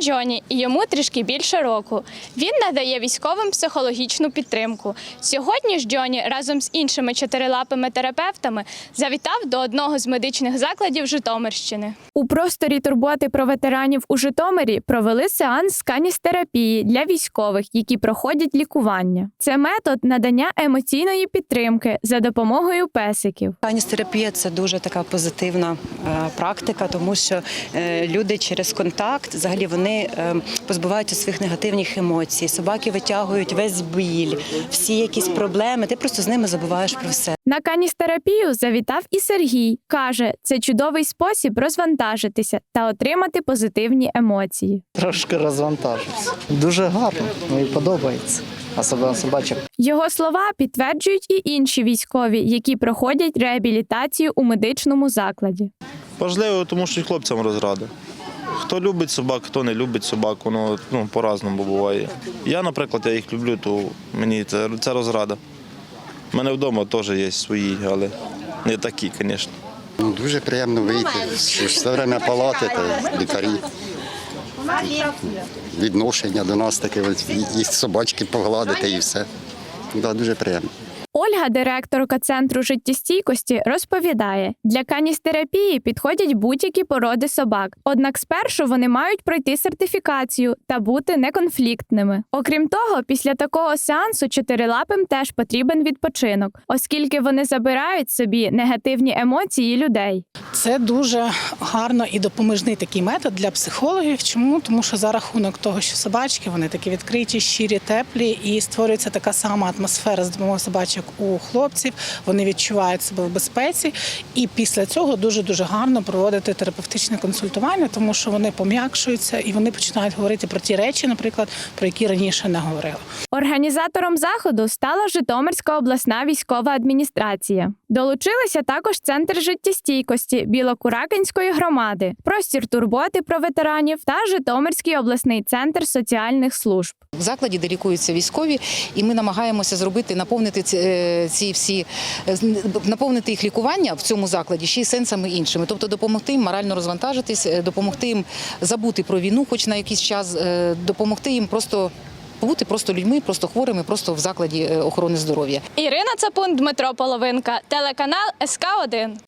Джоні, і йому трішки більше року. Він надає військовим психологічну підтримку. Сьогодні ж Джоні разом з іншими чотирилапими терапевтами завітав до одного з медичних закладів Житомирщини. У просторі турботи про ветеранів у Житомирі провели сеанс каністерапії для військових, які проходять лікування. Це метод надання емоційної підтримки за допомогою песиків. Каністерапія це дуже така позитивна е, практика, тому що е, люди через контакт взагалі вони е, позбуваються своїх негативних емоцій. Собаки витягують весь біль, всі якісь проблеми. Ти просто з ними забуваєш про все. На каністерапію завітав і Сергій. Каже, це чудовий спосіб розвантажитися та отримати позитивні емоції. Трошки розвантажився. Дуже гарно, мені подобається. Особливо собачок. Його слова підтверджують і інші військові, які проходять реабілітацію у медичному закладі. Важливо, тому що хлопцям розрада. Хто любить собак, хто не любить собак, воно ну, по-разному буває. Я, наприклад, я їх люблю, то мені це, це розрада. У мене вдома теж є свої, але не такі, звісно. Ну, дуже приємно вийти. Все время палати та лікарі. Відношення до нас таке, і, собачки погладити, і все. Да, дуже приємно. Ольга, директорка центру життєстійкості, розповідає, для каністерапії підходять будь-які породи собак. Однак спершу вони мають пройти сертифікацію та бути неконфліктними. Окрім того, після такого сеансу чотирилапим теж потрібен відпочинок, оскільки вони забирають собі негативні емоції людей. Це дуже гарно і допоміжний такий метод для психологів. Чому? Тому що за рахунок того, що собачки вони такі відкриті, щирі, теплі, і створюється така сама атмосфера з допомогою собачок у хлопців. Вони відчувають себе в безпеці. І після цього дуже дуже гарно проводити терапевтичне консультування, тому що вони пом'якшуються і вони починають говорити про ті речі, наприклад, про які раніше не говорили. Організатором заходу стала Житомирська обласна військова адміністрація. Долучилися також центр життєстійкості Білокуракинської громади, простір турботи про ветеранів та Житомирський обласний центр соціальних служб. В закладі, де лікуються військові, і ми намагаємося зробити, наповнити ці, е, всі е, наповнити їх лікування в цьому закладі ще й сенсами іншими, тобто допомогти їм морально розвантажитись, е, допомогти їм забути про війну, хоч на якийсь час, допомогти їм просто. Побути просто людьми, просто хворими, просто в закладі е, охорони здоров'я. Ірина Цапун, Дмитро Половинка, телеканал СК 1